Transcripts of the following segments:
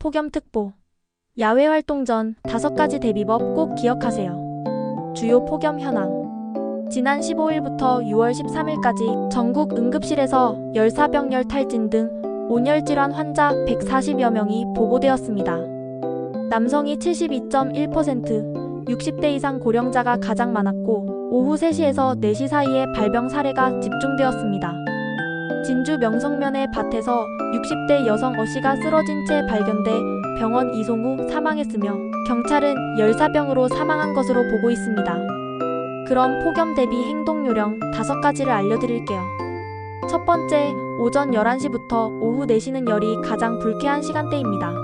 폭염특보. 야외 활동 전 5가지 대비법 꼭 기억하세요. 주요 폭염 현황. 지난 15일부터 6월 13일까지 전국 응급실에서 열사병열 탈진 등 온열 질환 환자 140여 명이 보고되었습니다. 남성이 72.1%, 60대 이상 고령자가 가장 많았고 오후 3시에서 4시 사이에 발병 사례가 집중되었습니다. 진주 명성면의 밭에서 60대 여성 어씨가 쓰러진 채 발견돼 병원 이송 후 사망했으며 경찰은 열사병으로 사망한 것으로 보고 있습니다. 그럼 폭염 대비 행동 요령 5가지를 알려드릴게요. 첫 번째, 오전 11시부터 오후 4시는 열이 가장 불쾌한 시간대입니다.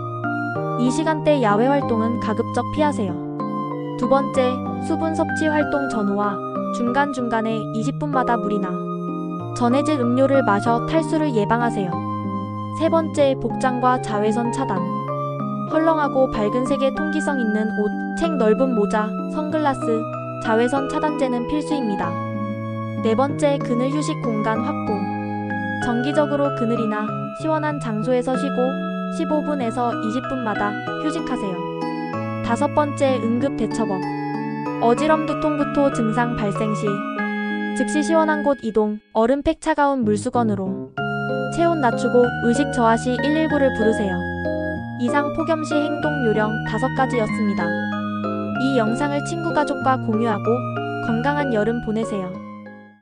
이 시간대 야외 활동은 가급적 피하세요. 두 번째, 수분 섭취 활동 전후와 중간중간에 20분마다 물이나 전해질 음료를 마셔 탈수를 예방하세요. 세 번째, 복장과 자외선 차단. 헐렁하고 밝은 색의 통기성 있는 옷, 책 넓은 모자, 선글라스, 자외선 차단제는 필수입니다. 네 번째, 그늘 휴식 공간 확보. 정기적으로 그늘이나 시원한 장소에서 쉬고 15분에서 20분마다 휴식하세요. 다섯 번째, 응급 대처법. 어지럼 두통구토 증상 발생 시 즉시 시원한 곳 이동, 얼음팩 차가운 물수건으로 체온 낮추고 의식 저하 시 119를 부르세요. 이상 폭염 시 행동 요령 5가지였습니다. 이 영상을 친구 가족과 공유하고 건강한 여름 보내세요.